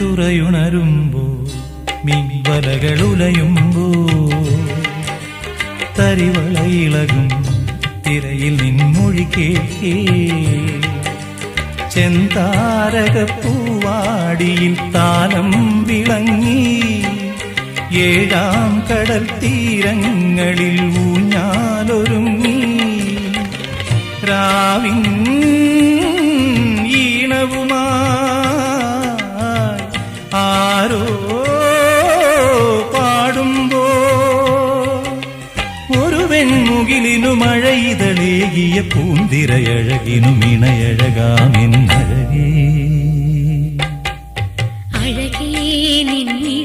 തുറയുണരുമ്പോ മീൻവലകൾ ഉലയുമ്പോ തരിവളയിളകും തിരയിൽ നിൻമൊഴി കേൾക്കേ. ചെന്താരകപ്പൂവാടിയിൽ താലം വിളങ്ങി ഏഴാം കടൽ തീരങ്ങളിൽ ഊഞ്ഞാലൊരുങ്ങി. രാവിൻ வெண்முகிலினும் மழை இதழேகிய பூந்திரை அழகினும் இணையழகாமின் அழகே அழகே நின்னே